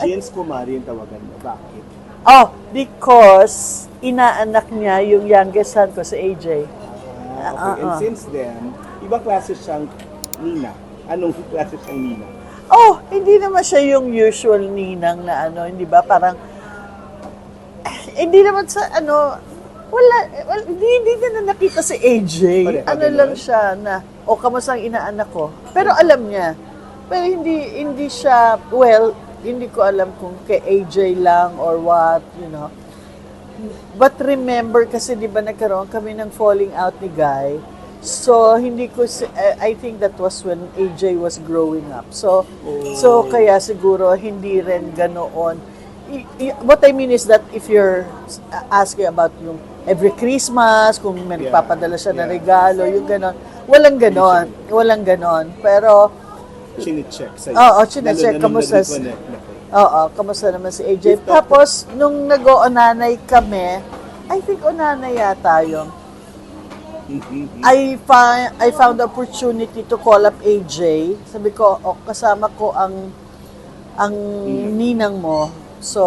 James Kumari yung tawagan mo. Bakit? Oh, because inaanak niya yung youngest son ko sa AJ. Ah, okay. And Ah, since then, ibang klase siyang Nina. Anong klase siyang Nina? Oh, hindi naman siya yung usual ninang na ano, hindi ba? Parang, eh, hindi naman sa ano, wala, wala hindi, hindi na nakita si AJ. Pareho ano din lang siya na, o kamusta ang inaanak ko. Pero alam niya. Pero hindi, hindi siya, well, hindi ko alam kung kay AJ lang or what, you know. But remember, kasi di ba nagkaroon kami ng falling out ni Guy. So, hindi ko, si- I think that was when AJ was growing up. So, so kaya siguro hindi rin ganoon. I- i- what I mean is that if you're asking about yung every Christmas, kung may Yeah. nagpapadala siya Yeah. regalo, yung ganon. Walang ganon. Walang ganon. Pero, Chine-check sa'yo. Oo, chine-check. Na nung Kamusta? Oo, kamusta naman si AJ? Tapos, nung nag-oonanay kami, I think onanay yata yun. Mhm. I, fi- I found the opportunity to call up AJ. Sabi ko, oh, kasama ko ang ang ninang mo. So,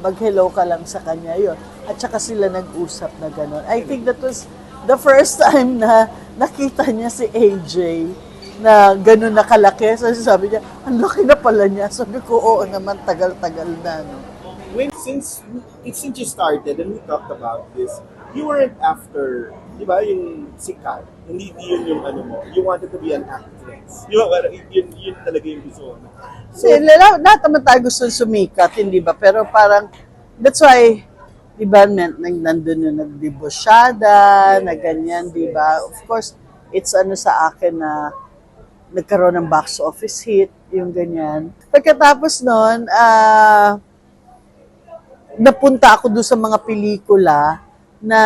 mag-hello ka lang sa kanya yon At saka sila nag-usap na gano'n. I think that was the first time na nakita niya si AJ na gano'n nakalaki. So, sabi niya, ang laki na pala niya. Sabi ko, oo naman, tagal-tagal na. No? When, since, since you started and we talked about this, you weren't after, di ba, yung sikat. Hindi yun yung ano mo. You wanted to be an actress. Parang yun, yun talaga yung gusto mo. Kasi lala, lahat naman tayo gusto sumikat, hindi ba? Pero parang, that's why, di ba, nandun yung nagdibosyada, na ganyan, di ba? Of course, it's ano sa akin na nagkaroon ng box office hit, yung ganyan. Pagkatapos nun, ah, napunta ako doon sa mga pelikula na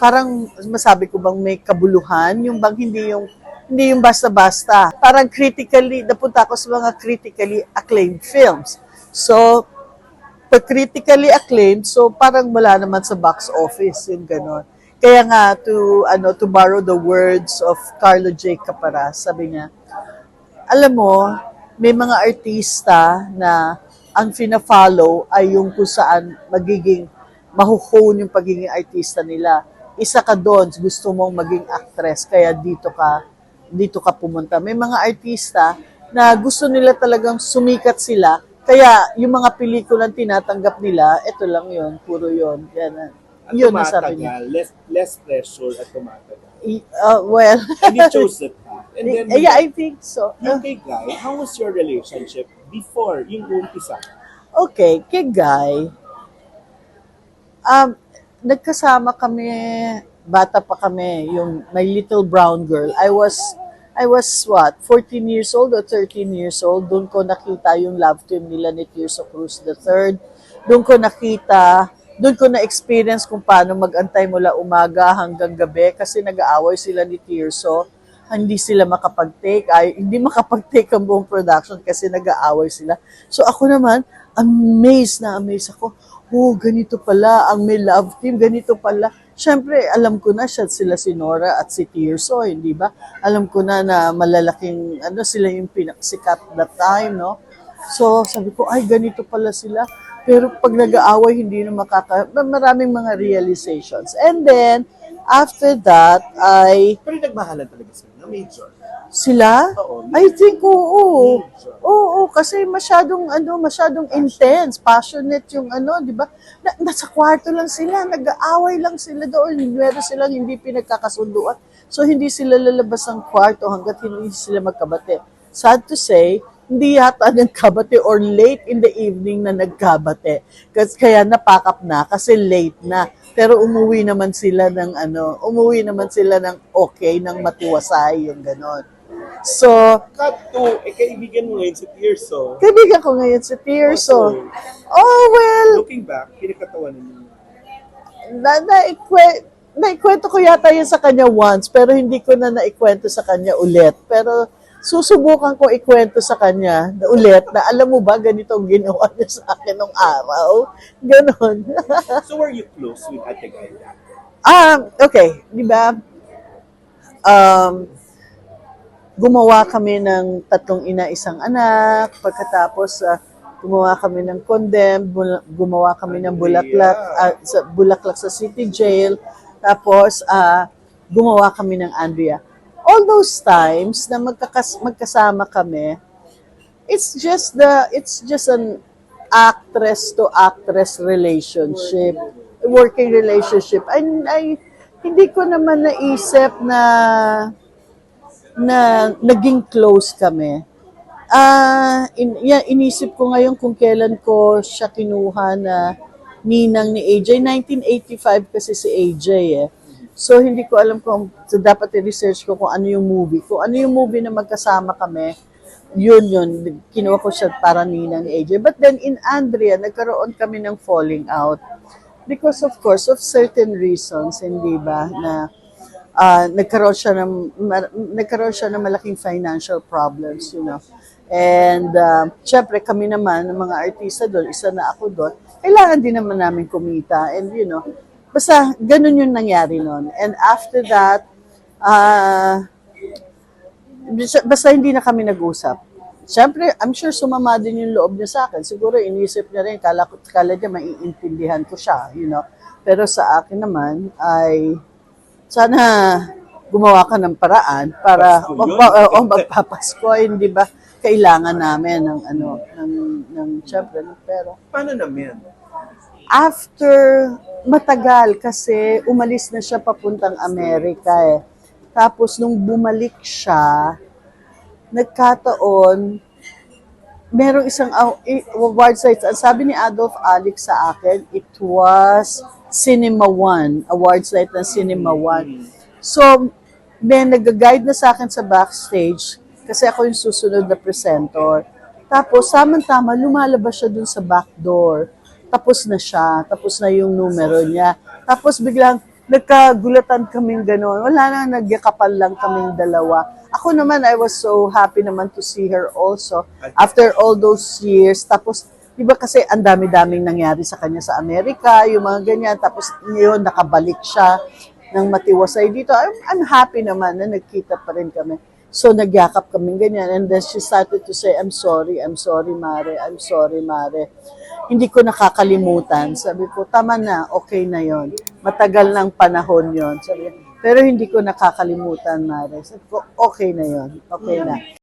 parang masabi ko bang may kabuluhan, yung bang hindi yung hindi yung basta-basta. Parang critically, napunta ako sa mga critically acclaimed films. So, pag critically acclaimed, so parang wala naman sa box office, yung ganon. Kaya nga, to, ano, to borrow the words of Carlo J. Caparas, sabi niya, alam mo, may mga artista na ang fina-follow ay yung kung saan magiging mahuhone yung pagiging artista nila. Isa ka doon, gusto mong maging actress, kaya dito ka dito ka pumunta. May mga artista na gusto nila talagang sumikat sila, kaya yung mga pelikulang tinatanggap nila, ito lang yun, puro yun. Yan, At yun ang sabi niya. tumatagal, less, less pressure at tumatagal. Uh, well, And you chose that path. And then, yeah, I think so. yung kay Guy, how was your relationship before yung umpisa? Okay, kay Guy, um, nagkasama kami, bata pa kami, yung my little brown girl. I was, I was what, 14 years old or 13 years old. Doon ko nakita yung love team nila ni Tirso Cruz III. Doon ko nakita, doon ko na-experience kung paano mag-antay mula umaga hanggang gabi kasi nag-aaway sila ni Tirso hindi sila makapag-take, ay, hindi makapag-take ang buong production kasi nag-aaway sila. So ako naman, amazed na amazed ako. Oh, ganito pala, ang may love team, ganito pala. Siyempre, alam ko na siya, sila si Nora at si Tirso, hindi ba? Alam ko na na malalaking, ano, sila yung pinaksikat that time, no? So, sabi ko, ay, ganito pala sila. Pero pag nag-aaway, hindi na makaka... Maraming mga realizations. And then, after that, ay Pero nagmahalan talaga sila, no? Major. sila? Oo. I think oo. Major. Oo, kasi masyadong ano, masyadong intense, passionate yung ano, 'di ba? Na, nasa kwarto lang sila, nag-aaway lang sila doon, meron silang hindi pinagkakasunduan. So hindi sila lalabas ng kwarto hangga't hindi sila magkabate. Sad to say, hindi yata nagkabate or late in the evening na nagkabate. Kasi kaya napakap na kasi late na. Pero umuwi naman sila ng ano, umuwi naman sila ng okay, ng matiwasay, yung ganon. So, Cut to, eh, kaibigan mo ngayon si Tirso. Kaibigan ko ngayon si Tirso. So, Oh, well, looking back, pinagkatawanan niyo. na, naikwe, naikwento ko yata yun sa kanya once, pero hindi ko na naikwento sa kanya ulit. Pero susubukan ko ikwento sa kanya na ulit na alam mo ba, ganito ang ginawa niya sa akin nung araw. Ganon. So were you close with Ate Guy dati? um, okay, di ba? Um, gumawa kami ng tatlong ina, isang anak. Pagkatapos, ah, gumawa kami ng Condemn, gumawa kami ng Bulaklak, ah, sa Bulaklak sa City Jail, tapos ah, gumawa kami ng Andrea. All those times na magkakas- magkasama kami, it's just the it's just an actress to actress relationship working relationship. I, I hindi ko naman naisip na na naging close kami. Ah in, yan, inisip ko ngayon kung kailan ko siya kinuha na ninang ni AJ 1985 kasi si AJ eh So, hindi ko alam kung, so dapat i-research ko kung ano yung movie. Kung ano yung movie na magkasama kami, yun yun, kinuha ko siya para nina ni AJ. But then in Andrea, nagkaroon kami ng falling out. Because of course, of certain reasons, hindi ba, na ah, nagkaroon siya ng ma- nagkaroon siya ng malaking financial problems, you know. And uh, syempre kami naman ng mga artista doon, isa na ako doon, kailangan din naman namin kumita and you know, basta ganun yung nangyari noon. And after that, ah basta- hindi na kami nag-usap. Siyempre, I'm sure sumama din yung loob niya sa akin. Siguro inisip niya rin, kala, kala niya maiintindihan ko siya, you know. Pero sa akin naman ay sana gumawa ka ng paraan para Pasko o, yun. pa- o, magpapasko, hindi ba kailangan namin ng ano ng ng syempre ng pera. Paano naman? After matagal kasi umalis na siya papuntang Amerika eh. Tapos nung bumalik siya, nagkataon, merong isang award sites. Ang sabi ni Adolf Alex sa akin, it was Cinema One, award site ng Cinema One. So, may nag-guide na sa akin sa backstage kasi ako yung susunod na presenter. Tapos, samang-tama, lumalabas siya dun sa back door. Tapos na siya. Tapos na yung numero niya. Tapos biglang, nagkagulatan kaming gano'n. Wala na, nagyakapan lang kaming dalawa. Ako naman, I was so happy naman to see her also. After all those years, tapos, di ba kasi ang dami-daming nangyari sa kanya sa Amerika, yung mga ganyan. Tapos ngayon, nakabalik siya ng matiwasay dito. I'm, I'm happy naman na nagkita pa rin kami. So, nagyakap kami ganyan. And then she started to say, I'm sorry, I'm sorry, Mare, I'm sorry, Mare. Hindi ko nakakalimutan. Sabi ko, tama na, okay na yon. Matagal ng panahon yon. Sabi pero hindi ko nakakalimutan, Mare. Sabi ko, okay na yon, okay na.